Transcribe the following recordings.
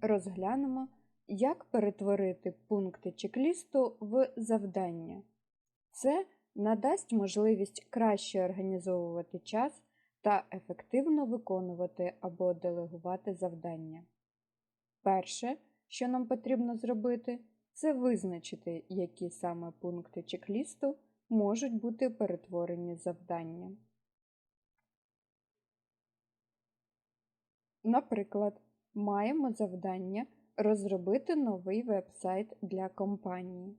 Розглянемо, як перетворити пункти чек-лісту в завдання. Це надасть можливість краще організовувати час та ефективно виконувати або делегувати завдання. Перше, що нам потрібно зробити, це визначити, які саме пункти чек-лісту можуть бути перетворені в завдання. Наприклад, маємо завдання розробити новий веб-сайт для компанії.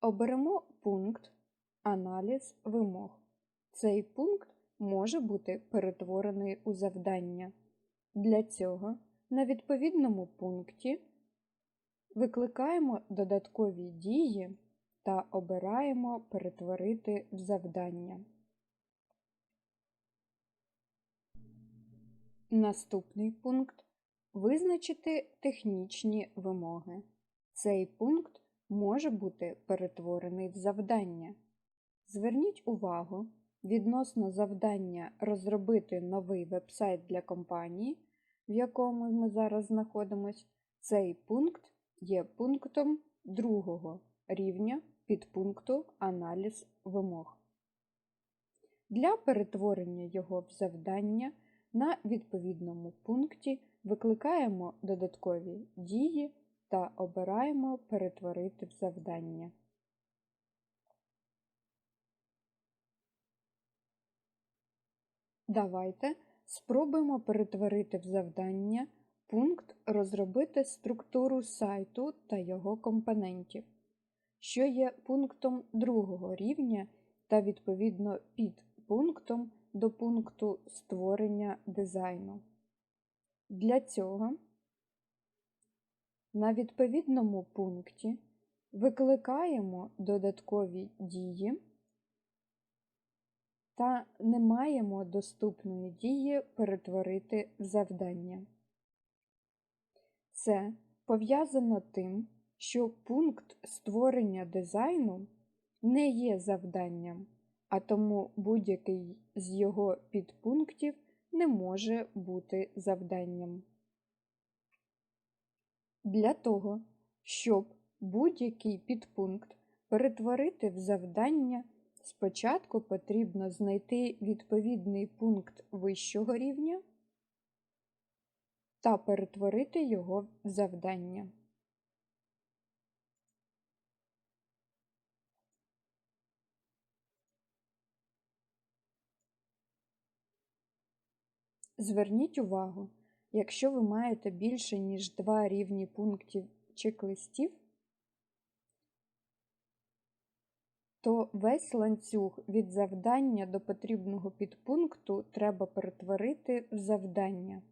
Оберемо пункт Аналіз вимог. Цей пункт може бути перетворений у завдання. Для цього на відповідному пункті викликаємо додаткові дії та обираємо Перетворити в завдання. Наступний пункт Визначити технічні вимоги. Цей пункт може бути перетворений в завдання. Зверніть увагу, відносно завдання розробити новий веб-сайт для компанії, в якому ми зараз знаходимося, цей пункт є пунктом другого рівня підпункту Аналіз вимог. Для перетворення його в завдання на відповідному пункті викликаємо додаткові дії та обираємо Перетворити в завдання. Давайте спробуємо перетворити в завдання пункт Розробити структуру сайту та його компонентів, що є пунктом другого рівня та відповідно підпунктом до пункту створення дизайну. Для цього на відповідному пункті викликаємо додаткові дії та не маємо доступної дії перетворити в завдання. Це пов'язано тим, що пункт створення дизайну не є завданням, а тому будь-який з його підпунктів не може бути завданням. Для того, щоб будь-який підпункт перетворити в завдання, спочатку потрібно знайти відповідний пункт вищого рівня та перетворити його в завдання. Зверніть увагу, якщо ви маєте більше, ніж два рівні пунктів чек-листів, то весь ланцюг від завдання до потрібного підпункту треба перетворити в завдання.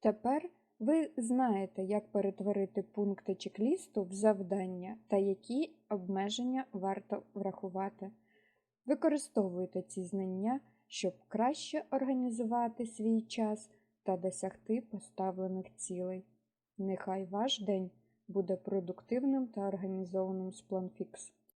Тепер ви знаєте, як перетворити пункти чек-лісту в завдання та які обмеження варто врахувати. Використовуйте ці знання, щоб краще організувати свій час та досягти поставлених цілей. Нехай ваш день буде продуктивним та організованим з PlanFix.